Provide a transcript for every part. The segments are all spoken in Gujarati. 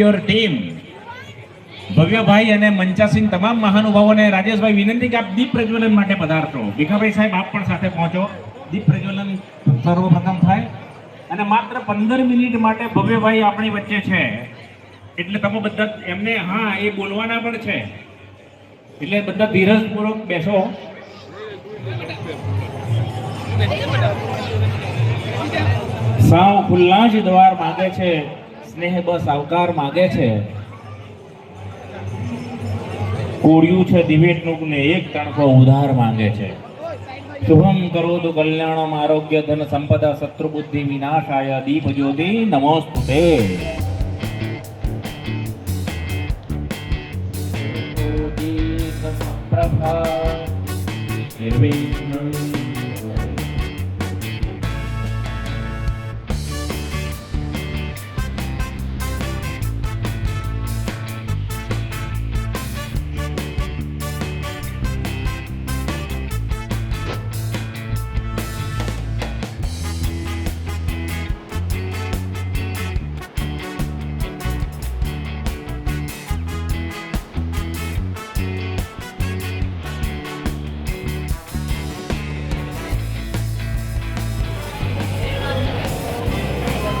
યોર ટીમ ભવ્યભાઈ અને મંચાસિંહ તમામ મહાનુભાવોને રાજેશભાઈ વિનંતી કે આપ દીપ પ્રજ્વલન માટે પધારશો. ભીખાભાઈ સાહેબ, આપ પણ સાથે પહોંચો. દીપ પ્રજ્વલન સર્વપ્રથમ થાય. અને માત્ર પંદર મિનિટ માટે ભવ્યભાઈ આપણી વચ્ચે છે. એટલે તમે બધા એમને, હા, એ બોલવાના પણ છે. એટલે બધા ધીરજપૂર્વક બેસો. સાવ ખુલ્લા જ દ્વાર માગે છે. સ્નેહ બસ આવકાર માગે છે. કોળિયું છે દિવેટનું ને એક તણકો ઉધાર માંગે છે. શુભમ કરો તો કલ્યાણમ, આરોગ્ય, ધન સંપદા શત્રુ બુદ્ધિ વિનાશાય, દીપ જ્યોતિ, નમોસ્તુતે. પ્રભા નિર્વિઘ્નં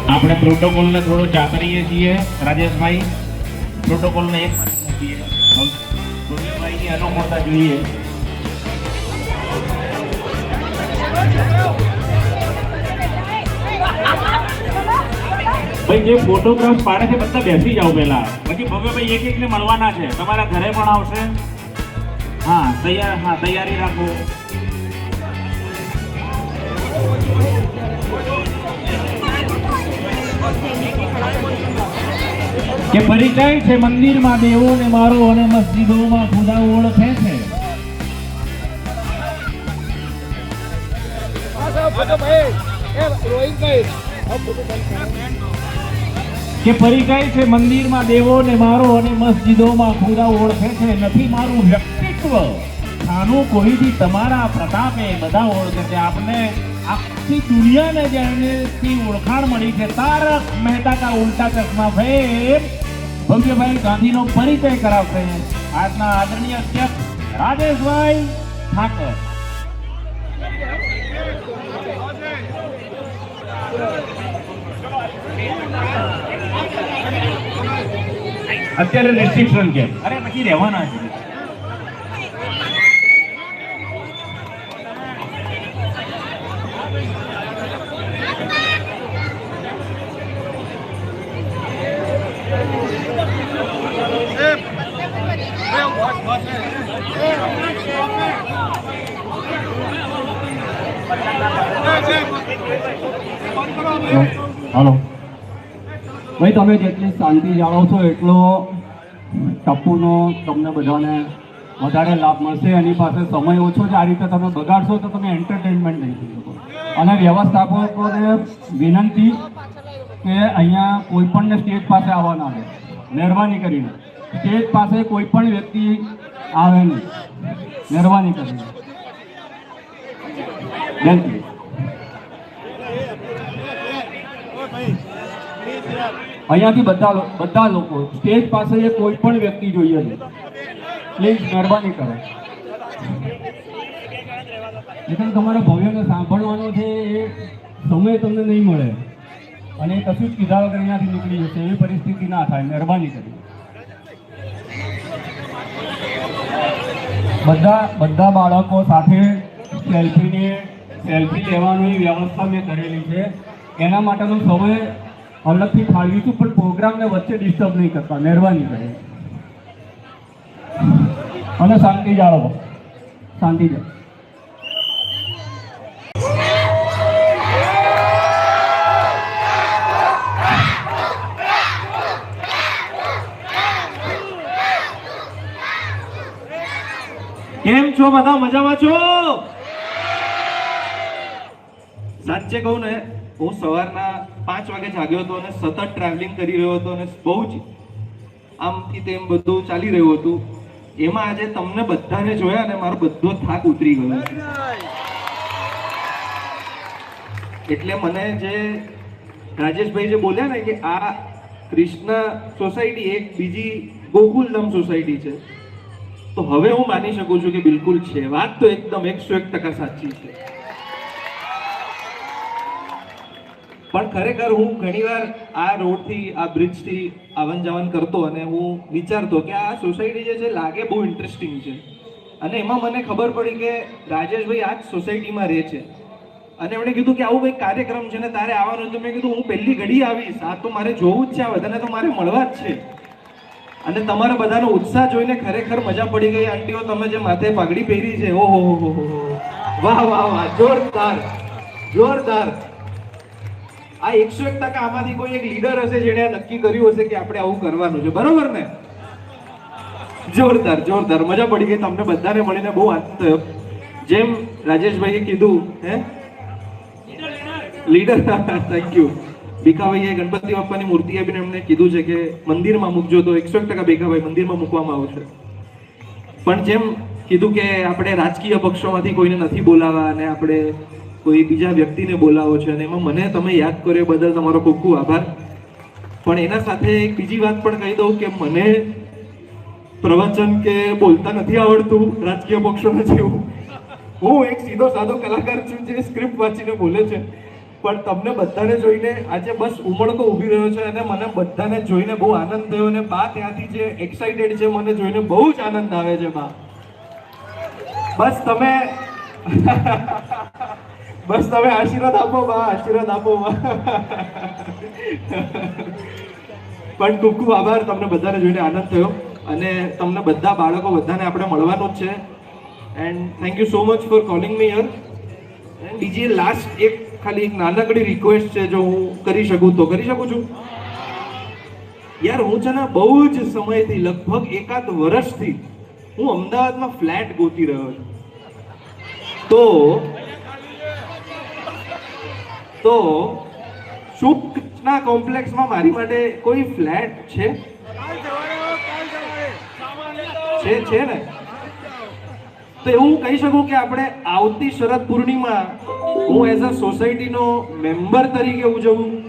આપણે પ્રોટોકોલને થોડો ચાતરીએ છીએ, રાજેશભાઈ. પ્રોટોકોલને એક અનુકૂળતા જોઈએ. ભાઈ, જે ફોટોગ્રાફ પાડે છે, બધા બેસી જાઓ પહેલા. પછી ભવ્યભાઈ એક એકને મળવાના છે. તમારા ઘરે પણ આવશે. હા, તૈયાર, હા, તૈયારી રાખો. પરિચય છે મંદિરમાં દેવો ને મારો અને મસ્જિદોમાં ખુદા ઓળખે છે. કે પરિચય છે મંદિરમાં દેવો ને મારો અને મસ્જિદોમાં ખુદા ઓળખે છે. નથી મારું વ્યક્તિત્વ. ખાનું કોઈથી તમારા પ્રતાપે બધા ઓળખે છે. આપને આખી દુનિયાને જેને ઓળખાણ મળી છે. તારક મહેતા કા ઉલ્ટા ચશ્મા ફેમ ભવ્યભાઈ ગાંધીનો પરિચય કરાવશે. આજના આદરણીય અધ્યક્ષ રાજેશભાઈ ઠાકર. અત્યારે રિસ્ટ્રિક્શન કેમ અરે, પછી રહેવાના છે. હાલો. ભાઈ, તમે જેટલી શાંતિ જાળવશો એટલો ટપ્પુનો તમને બધાને વધારે લાભ મળશે. એની પાસે સમય ઓછો છે. આ રીતે તમે બગાડશો તો તમે એન્ટરટેનમેન્ટ નહીં થઈ શકો. અને વ્યવસ્થાપકોને વિનંતી કે અહીંયા કોઈ પણને સ્ટેજ પાસે આવવા ના આવે. મહેરબાની કરીને. સ્ટેજ પાસે કોઈ પણ વ્યક્તિ આવે નહીં. મહેરબાની કરીને. થેન્ક અહીંયાથી બધા બધા લોકો, સ્ટેજ પાસે કોઈ પણ વ્યક્તિ જોઈએ છે પ્લીઝ મહેરબાની કરો. એટલે તમારા ભવ્યને સાંભળવાનો છે એ સમય તમને નહીં મળે. અને કશું જ કીધા વગર અહીંયાથી નીકળી જશે, એવી પરિસ્થિતિ ના થાય, મહેરબાની કરી. બધા બધા બાળકો સાથે સેલ્ફીની સેલ્ફી લેવાની વ્યવસ્થા મેં કરેલી છે. એના માટેનો સમય અલગથી ફાળવીશું પણ પ્રોગ્રામને વચ્ચે ડિસ્ટર્બ નહીં કરતા, મહેરબાની કરી. અને શાંતિ જાળવો. શાંતિ જાળવો. કેમ છો બધા? મજામાં છો? સાચે કહું ને, હું સવારના પાંચ વાગે જાગ્યો હતો અને સતત ટ્રાવેલિંગ કરી રહ્યો હતો અને બહુ જ આમથી તેમ બધું ચાલી રહ્યું હતું. એમાં આજે તમને બધાને જોયા અને મારો બધો થાક ઉતરી ગયો. એટલે મને જે રાજેશભાઈ જે બોલ્યા ને કે આ કૃષ્ણ સોસાયટી એક બીજી ગોકુલધામ સોસાયટી છે, તો હવે હું માની શકું છું કે બિલકુલ છે. વાત તો એકદમ એકસો એક ટકા સાચી છે. પણ ખરેખર હું ઘણીવાર આ રોડથી, આ બ્રિજથી આવન જાવન કરતો અને હું વિચારતો કે આ સોસાયટી જે છે, લાગે બહુ ઇન્ટરેસ્ટિંગ છે. અને એમાં મને ખબર પડી કે રાજેશભાઈ આ જ સોસાયટીમાં રહે છે. અને એમણે કીધું કે આવું કંઈક કાર્યક્રમ છે ને, તારે આવવાનું તો મેં કીધું, હું પહેલી ઘડી આવીશ. આ તો મારે જોવું જ છે, આ બધાને તો મારે મળવા જ છે. અને તમારા બધાનો ઉત્સાહ જોઈને ખરેખર મજા પડી ગઈ. આંટીઓ, તમે જે માથે પાઘડી પહેરી છે, ઓહો. વાહ વાહ વાહ, જોરદાર. જોરદાર. આ એકસો એક ટકા આમાંથી કોઈ એક લીડર હશે જેને નક્કી કર્યું હશે કે આપણે આવું કરવાનું છે. બરોબર ને? જોરદાર જોરદાર. મજા પડી ગઈ તમને બધાને મળીને. બહુ આનંદ થયો. જેમ રાજેશભાઈએ કીધું, હે? લીડર થેન્ક યુ ભીખાભાઈએ ગણપતિ બાપ્પાની મૂર્તિ આપીને એમને કીધું છે કે મંદિરમાં મૂકજો તો એકસો એક ટકા ભીખાભાઈ મંદિરમાં મૂકવામાં આવશે. પણ જેમ કીધું કે આપણે રાજકીય પક્ષોમાંથી કોઈને નથી બોલાવવા અને આપણે કોઈ બીજા વ્યક્તિને બોલાવો છે અને એમાં મને તમે યાદ કર્યો બદલ તમારો ખૂબ ખૂબ આભાર. પણ એના સાથે એક બીજી વાત પણ કહી દઉં કે મને પ્રવચન કે બોલતા નથી આવડતું રાજકીય પક્ષોને જેવું. હું એક સીધો સાધો કલાકાર છું જે સ્ક્રિપ્ટ વાંચીને બોલે છે. પણ તમને બધાને જોઈને આજે બસ ઉમળકો ઊભી રહ્યો છે અને મને બધાને જોઈને બહુ આનંદ થયો અને બા ત્યાંથી જે એક્સાઇટેડ છે મને જોઈને બહુ જ આનંદ આવે છે બા. બસ તમે બસ તમે આશીર્વાદ આપો, બા, આશીર્વાદ આપો, બા. પણ ખૂબ ખૂબ આભાર, તમને બધાને જોઈને આનંદ થયો. અને તમને બધા બાળકો બધાને આપણે મળવાનું જ છે. And thank you so much for calling me year and બીજી લાસ્ટ એક ખાલી એક નાનકડી રિક્વેસ્ટ છે, જો હું કરી શકું તો કરી શકું છું? યાર, હું છે ને બહુ જ સમયથી, લગભગ એકાદ વર્ષથી હું અમદાવાદમાં ફ્લેટ ગોતી રહ્યો છું. તો તો સુખના કોમ્પ્લેક્સમાં મારી માટે કોઈ ફ્લેટ છે? છે ને? તો એવું કહી શકું કે આપણે આવતી શરદ પૂર્ણિમા હું એઝ અ સોસાયટીનો મેમ્બર તરીકે ઉજવું.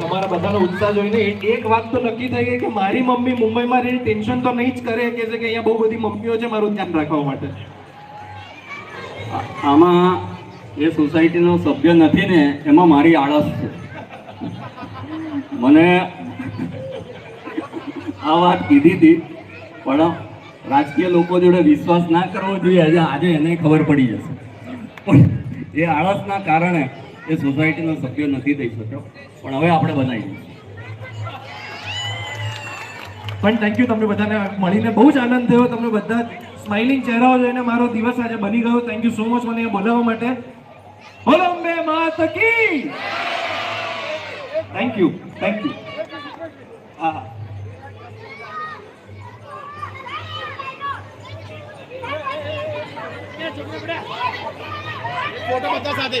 તમારા બધાનો ઉત્સાહ જોઈને એક- વાત તો નક્કી થઈ ગઈ કે મારી મમ્મી મુંબઈમાં રહી ટેન્શન તો નહીં જ કરે કે છે કે અહીંયા બહુ બધી મમ્મીઓ છે, મારું ધ્યાન રાખવા માટે. આમાં એ સોસાયટીનો સભ્ય નથી ને, એમાં મારી આળસ છે. મને આ વાત કીધી હતી, પણ રાજકીય લોકો જોડે વિશ્વાસ ના કરવો જોઈએ. આજે આજે એને ખબર પડી જશે. પણ એ આળસના કારણે એ સોસાયટીનો સભ્ય નથી થઈ શક્યો. પણ હવે આપણે બનાવીએ પણ થેન્ક યુ તમને બધાને મળીને બહુ જ આનંદ થયો. તમને બધા સ્માઇલિંગ ચહેરાઓ જોઈને મારો દિવસ આજે બની ગયો. થેન્ક યુ સો મચ મને બોલાવવા માટે. બોલો, અંબે માત કી. થેન્ક યુ થેન્ક યુ હા. ફોટો બધા સાથે.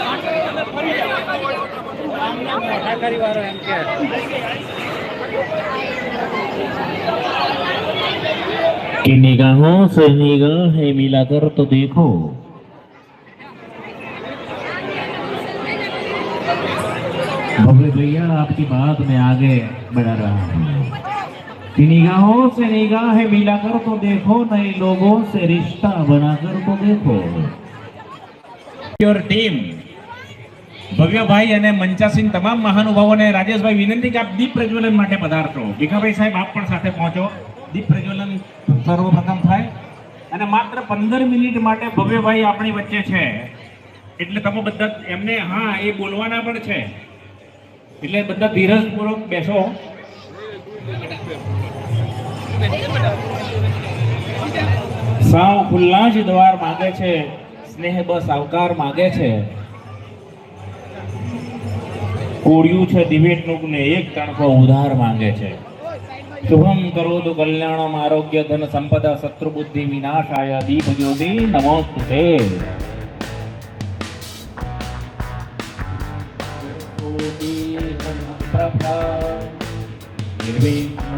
कि निगाहों से निगाहें मिलाकर तो देखो भव्य भैया आपकी बात में आगे बढ़ा रहा हूँ कि निगाहों से निगाहें मिलाकर तो देखो नए लोगों से रिश्ता बनाकर तो देखो યોર ટીમ ભવ્યભાઈ અને મંચાસિંહ તમામ મહાનુભાવોને રાજેશભાઈ વિનંતી કે આપ દીપ પ્રજ્વલન માટે પધારશો. ભીખાભાઈ સાહેબ, આપ પણ સાથે પહોંચો. દીપ પ્રજ્વલન સર્વપ્રથમ થાય. અને માત્ર પંદર મિનિટ માટે ભવ્યભાઈ આપણી વચ્ચે છે. એટલે તમે બધા એમને, હા, એ બોલવાના પણ છે. એટલે બધા ધીરજપૂર્વક બેસો. સાવ ખુલ્લા જ દ્વાર માગે છે. સ્નેહ બસ આવકાર માગે છે. કોળિયું છે દિવેટનું ને એક તણકો ઉધાર માંગે છે. શુભમ કરોતુ કલ્યાણમ આરોગ્ય ધન સંપદા શત્રુ બુદ્ધિ વિનાશાય દીપ જ્યોતિ નમોસ્તુતે નિર્વિઘ્નમ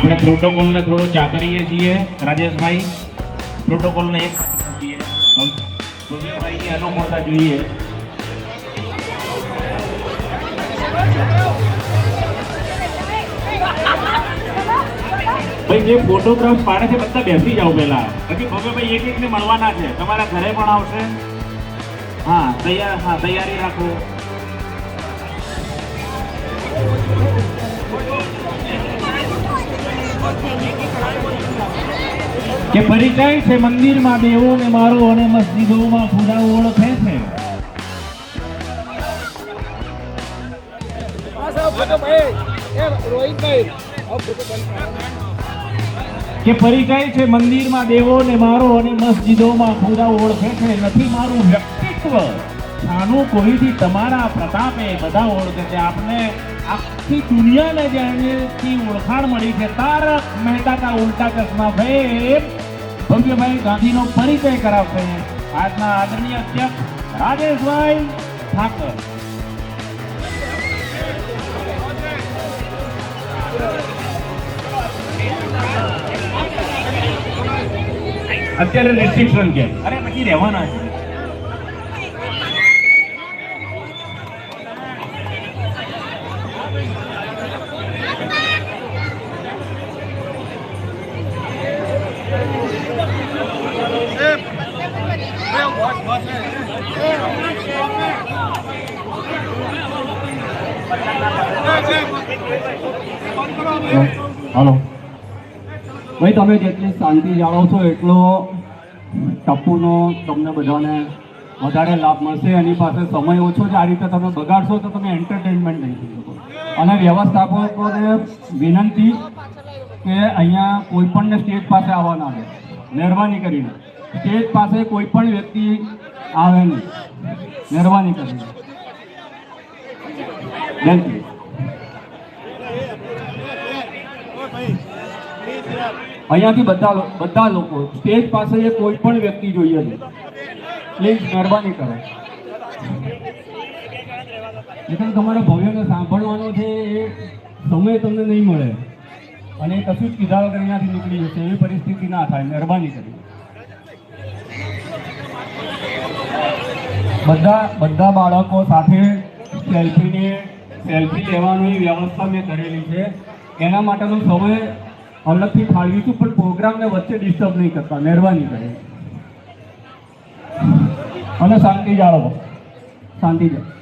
આપણે પ્રોટોકોલને થોડો ચાકરીએ છીએ, રાજેશભાઈ. પ્રોટોકોલને એક ભવ્યભાઈની અનુકૂળતા જોઈએ. ભાઈ, જે ફોટોગ્રાફ પાડે છે, બધા બેસી જાઓ પહેલા. પછી ભવ્યભાઈ એક એકને મળવાના છે. તમારા ઘરે પણ આવશે. હા, તૈયાર હા, તૈયારી રાખો. કે પરિચય છે મંદિરમાં દેવો ને મારો અને મસ્જિદોમાં પૂજા ઓળખે છે. કે પરિચય છે મંદિરમાં દેવો ને મારો અને મસ્જિદોમાં પૂજા ઓળખે છે. નથી મારું વ્યક્તિત્વ. આનું કોઈથી તમારા પ્રતાપે બધા ઓળખે છે. આપને આખી દુનિયાને જેની ઓળખાણ મળી છે. તારક મહેતા કા ઉલ્ટા ચશ્મા ફેમ ભવ્યભાઈ ગાંધીનો પરિચય કરાવશે. આજના આદરણીય અધ્યક્ષ રાજેશભાઈ ઠાકર. અત્યારે રેસ્ટ્રિક્શન કે અરે પછી રહેવાના છે. હાલો. ભાઈ, તમે જેટલી શાંતિ જાળવશો એટલો ટપ્પુનો તમને બધાને વધારે લાભ મળશે. એની પાસે સમય ઓછો છે. આ રીતે તમે બગાડશો તો તમે એન્ટરટેનમેન્ટ નહીં થઈ શકો. અને વ્યવસ્થાપકોને વિનંતી કે અહીંયા કોઈ પણને સ્ટેજ પાસે આવવાના આવે મહેરબાની કરીને. સ્ટેજ પાસે કોઈ પણ વ્યક્તિ આવે નહીં મહેરબાની કરી થેન્ક યુ અહીંયાથી બધા બધા લોકો, સ્ટેજ પાસે કોઈ પણ વ્યક્તિ જોઈએ છે પ્લીઝ મહેરબાની કરો. લેકિન તમારા ભવ્યને સાંભળવાનો છે એ સમય તમને નહીં મળે. અને કશું જ કીધા વગર અહીંયાથી નીકળી જશે, એવી પરિસ્થિતિ ના થાય. મહેરબાની કરી બધા બધા બાળકો સાથે સેલ્ફીની સેલ્ફી લેવાની વ્યવસ્થા મેં કરેલી છે. એના માટેનો સમય અલગથી ફાળવીશું પણ પ્રોગ્રામને વચ્ચે ડિસ્ટર્બ નહીં કરતા, મહેરબાની કરે. અને શાંતિ જાળવો. શાંતિ જાળવો.